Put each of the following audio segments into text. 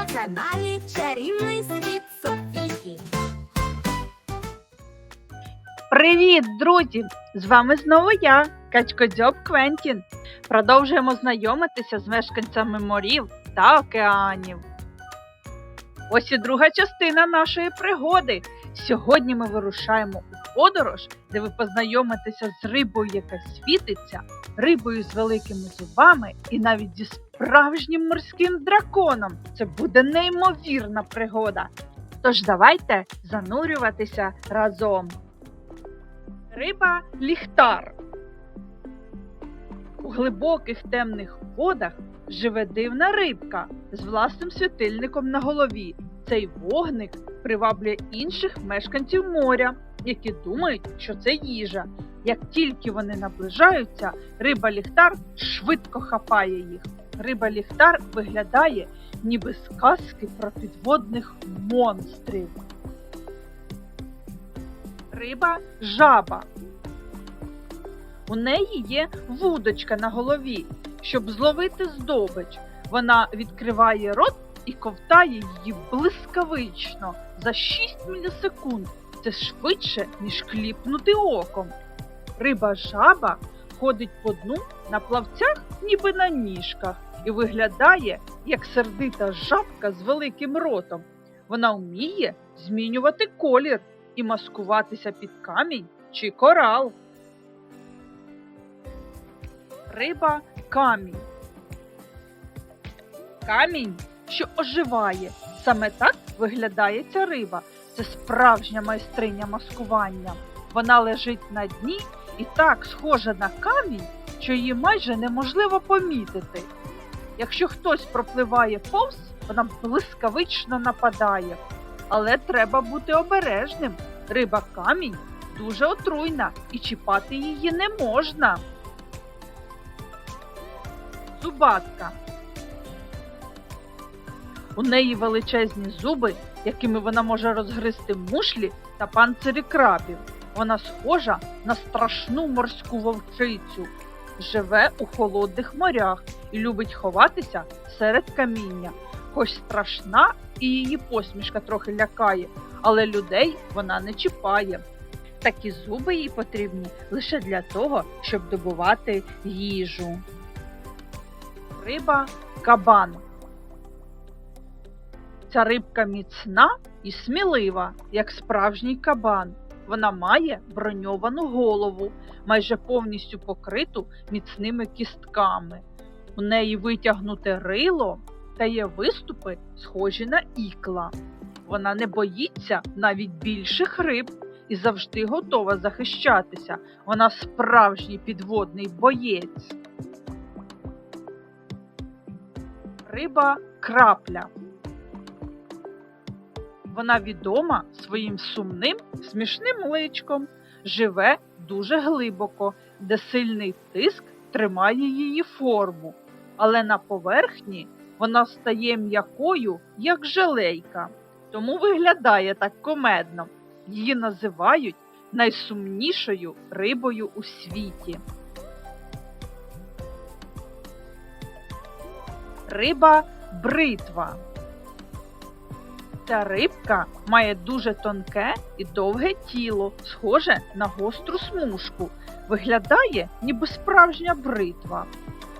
на каналі Чарівний світ Софії. Привіт, друзі! З вами знову я, Качкодзьоб Квентін. Продовжуємо знайомитися з мешканцями морів та океанів. Ось і друга частина нашої пригоди. Сьогодні ми вирушаємо подорож, де ви познайомитеся з рибою, яка світиться, рибою з великими зубами і навіть зі справжнім морським драконом. Це буде неймовірна пригода. Тож давайте занурюватися разом. Риба ліхтар. У глибоких темних водах живе дивна рибка з власним світильником на голові. Цей вогник приваблює інших мешканців моря, які думають, що це їжа. Як тільки вони наближаються, риба ліхтар швидко хапає їх. Риба ліхтар виглядає ніби з казки про підводних монстрів. Риба жаба. У неї є вудочка на голові, щоб зловити здобич. Вона відкриває рот і ковтає її блискавично за 6 мілісекунд. Це швидше, ніж кліпнути оком. Риба жаба ходить по дну на плавцях, ніби на ніжках, і виглядає як сердита жабка з великим ротом. Вона вміє змінювати колір і маскуватися під камінь чи корал. Риба камінь. Камінь, що оживає. Саме так виглядає ця риба. Це справжня майстриня маскування. Вона лежить на дні і так схожа на камінь, що її майже неможливо помітити. Якщо хтось пропливає повз, вона блискавично нападає. Але треба бути обережним. Риба камінь дуже отруйна і чіпати її не можна. Зубатка. У неї величезні зуби, якими вона може розгризти мушлі та панцирі крабів. Вона схожа на страшну морську вовчицю, живе у холодних морях і любить ховатися серед каміння. Хоч страшна і її посмішка трохи лякає, але людей вона не чіпає. Такі зуби їй потрібні лише для того, щоб добувати їжу. Риба кабан. Ця рибка міцна і смілива, як справжній кабан. Вона має броньовану голову, майже повністю покриту міцними кістками. У неї витягнуте рило та є виступи, схожі на ікла. Вона не боїться навіть більших риб і завжди готова захищатися. Вона справжній підводний боєць. Риба крапля. Вона відома своїм сумним, смішним личком, живе дуже глибоко, де сильний тиск тримає її форму, але на поверхні вона стає м'якою, як желейка, тому виглядає так комедно. Її називають найсумнішою рибою у світі. Риба бритва. Ця рибка має дуже тонке і довге тіло, схоже на гостру смужку. Виглядає, ніби справжня бритва.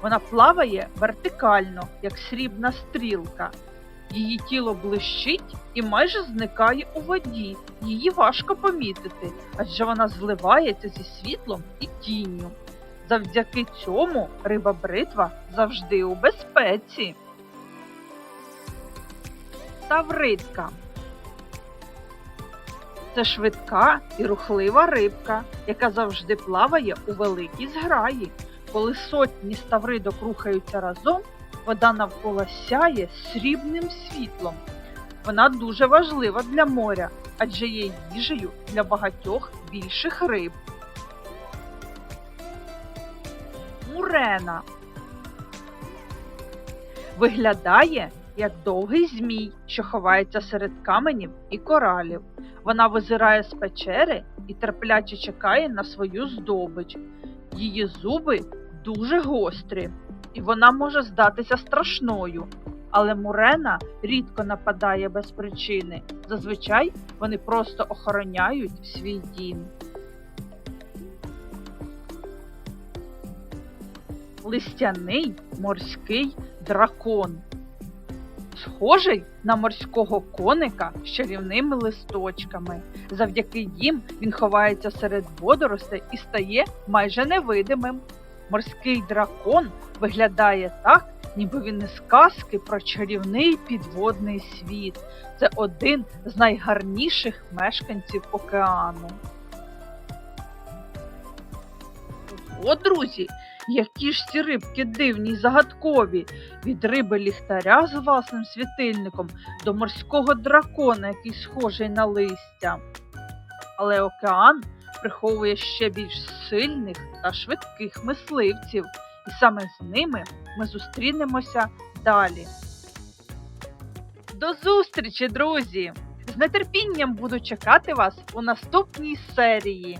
Вона плаває вертикально, як срібна стрілка. Її тіло блищить і майже зникає у воді. Її важко помітити, адже вона зливається зі світлом і тінню. Завдяки цьому риба бритва завжди у безпеці. Тавритка. Це швидка і рухлива рибка, яка завжди плаває у великій зграї. Коли сотні ставридок рухаються разом, вода навколо сяє срібним світлом. Вона дуже важлива для моря, адже є їжею для багатьох більших риб. Мурена виглядає як довгий змій, що ховається серед каменів і коралів. Вона визирає з печери і терпляче чекає на свою здобич. Її зуби дуже гострі, і вона може здатися страшною. але мурена рідко нападає без причини. Зазвичай вони просто охороняють свій дім. Листяний морський дракон. Схожий на морського коника з чарівними листочками. Завдяки їм він ховається серед водоростей і стає майже невидимим. Морський дракон виглядає так, ніби він із казки про чарівний підводний світ. Це один з найгарніших мешканців океану. О, друзі, які ж ці рибки дивні й загадкові. Від риби ліхтаря з власним світильником до морського дракона, який схожий на листя. Але океан приховує ще більш сильних та швидких мисливців, і саме з ними ми зустрінемося далі. До зустрічі, друзі! З нетерпінням буду чекати вас у наступній серії.